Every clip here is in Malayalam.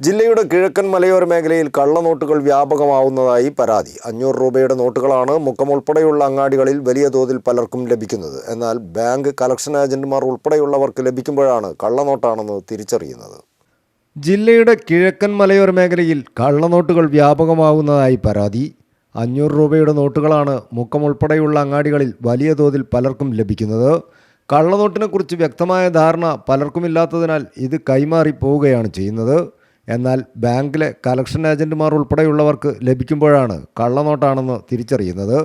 ജില്ലയുടെ കിഴക്കൻ മലയോര മേഖലയിൽ കള്ളനോട്ടുകൾ വ്യാപകമാവുന്നതായി പരാതി. അഞ്ഞൂറ് രൂപയുടെ നോട്ടുകളാണ് മുക്കം ഉൾപ്പെടെയുള്ള അങ്ങാടികളിൽ വലിയ തോതിൽ പലർക്കും ലഭിക്കുന്നത്. എന്നാൽ ബാങ്ക് കളക്ഷൻ ഏജന്റുമാർ ഉൾപ്പെടെയുള്ളവർക്ക് ലഭിക്കുമ്പോഴാണ് കള്ളനോട്ടാണെന്ന് തിരിച്ചറിയുന്നത്. ജില്ലയുടെ കിഴക്കൻ മലയോര മേഖലയിൽ കള്ളനോട്ടുകൾ വ്യാപകമാവുന്നതായി പരാതി. അഞ്ഞൂറ് രൂപയുടെ നോട്ടുകളാണ് മുക്കം ഉൾപ്പെടെയുള്ള അങ്ങാടികളിൽ വലിയ തോതിൽ പലർക്കും ലഭിക്കുന്നത്. കള്ളനോട്ടിനെക്കുറിച്ച് വ്യക്തമായ ധാരണ പലർക്കുമില്ലാത്തതിനാൽ ഇത് കൈമാറി പോവുകയാണ് ചെയ്യുന്നത്. എന്നാൽ ബാങ്കിലെ കലക്ഷൻ ഏജന്റുമാർ ഉൾപ്പെടെയുള്ളവർക്ക് ലഭിക്കുമ്പോഴാണ് കള്ളനോട്ടാണെന്ന് തിരിച്ചറിയുന്നത്.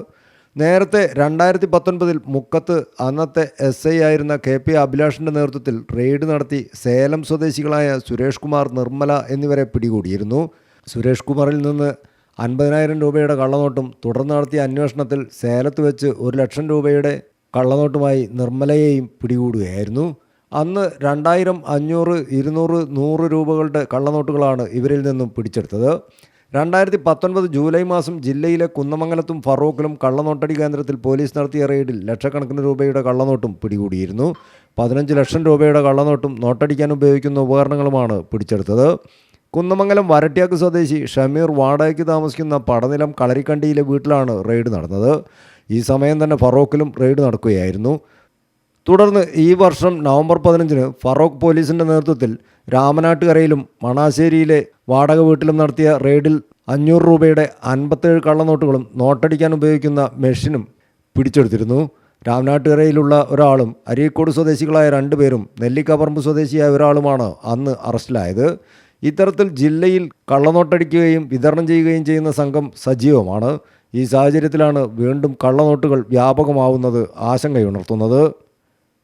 നേരത്തെ രണ്ടായിരത്തി പത്തൊൻപതിൽ മുക്കത്ത് അന്നത്തെ എസ് ഐ ആയിരുന്ന കെ പി അഭിലാഷിന്റെ നേതൃത്വത്തിൽ റെയ്ഡ് നടത്തി സേലം സ്വദേശികളായ സുരേഷ് കുമാർ നിർമ്മല എന്നിവരെ പിടികൂടിയിരുന്നു. സുരേഷ് കുമാറിൽ നിന്ന് അൻപതിനായിരം രൂപയുടെ കള്ളനോട്ടും തുടർന്ന് നടത്തിയ അന്വേഷണത്തിൽ സേലത്ത് വെച്ച് ഒരു ലക്ഷം രൂപയുടെ കള്ളനോട്ടുമായി നിർമ്മലയെയും പിടികൂടുകയായിരുന്നു. അന്ന് രണ്ടായിരം അഞ്ഞൂറ് ഇരുന്നൂറ് നൂറ് രൂപകളുടെ കള്ളനോട്ടുകളാണ് ഇവരിൽ നിന്നും പിടിച്ചെടുത്തത്. രണ്ടായിരത്തി പത്തൊൻപത് ജൂലൈ മാസം ജില്ലയിലെ കുന്നമംഗലത്തും ഫറൂഖിലും കള്ളനോട്ടടി കേന്ദ്രത്തിൽ പോലീസ് നടത്തിയ റെയ്ഡിൽ ലക്ഷക്കണക്കിന് രൂപയുടെ കള്ളനോട്ടും പിടികൂടിയിരുന്നു. പതിനഞ്ച് ലക്ഷം രൂപയുടെ കള്ളനോട്ടും നോട്ടടിക്കാൻ ഉപയോഗിക്കുന്ന ഉപകരണങ്ങളുമാണ് പിടിച്ചെടുത്തത്. കുന്നമംഗലം വരട്ടിയാക്ക് സ്വദേശി ഷമീർ വാടകയ്ക്ക് താമസിക്കുന്ന പടനിലം കളരിക്കണ്ടിയിലെ വീട്ടിലാണ് റെയ്ഡ് നടന്നത്. ഈ സമയം തന്നെ ഫറോക്കിലും റെയ്ഡ് നടക്കുകയായിരുന്നു. തുടർന്ന് ഈ വർഷം നവംബർ പതിനഞ്ചിന് ഫറോക്ക് പോലീസിന്റെ നേതൃത്വത്തിൽ രാമനാട്ടുകരയിലും മണാശ്ശേരിയിലെ വാടക വീട്ടിലും നടത്തിയ റെയ്ഡിൽ അഞ്ഞൂറ് രൂപയുടെ അൻപത്തേഴ് കള്ളനോട്ടുകളും നോട്ടടിക്കാൻ ഉപയോഗിക്കുന്ന മെഷീനും പിടിച്ചെടുത്തിരുന്നു. രാമനാട്ടുകരയിലുള്ള ഒരാളും അരീക്കോട് സ്വദേശികളായ രണ്ടുപേരും നെല്ലിക്കപറമ്പ് സ്വദേശിയായ ഒരാളുമാണ് അന്ന് അറസ്റ്റിലായത്. ഇത്തരത്തിൽ ജില്ലയിൽ കള്ളനോട്ടടിക്കുകയും വിതരണം ചെയ്യുകയും ചെയ്യുന്ന സംഘം സജീവമാണ്. ഈ സാഹചര്യത്തിലാണ് വീണ്ടും കള്ളനോട്ടുകൾ വ്യാപകമാവുന്നത് ആശങ്കയുണർത്തുന്നത്.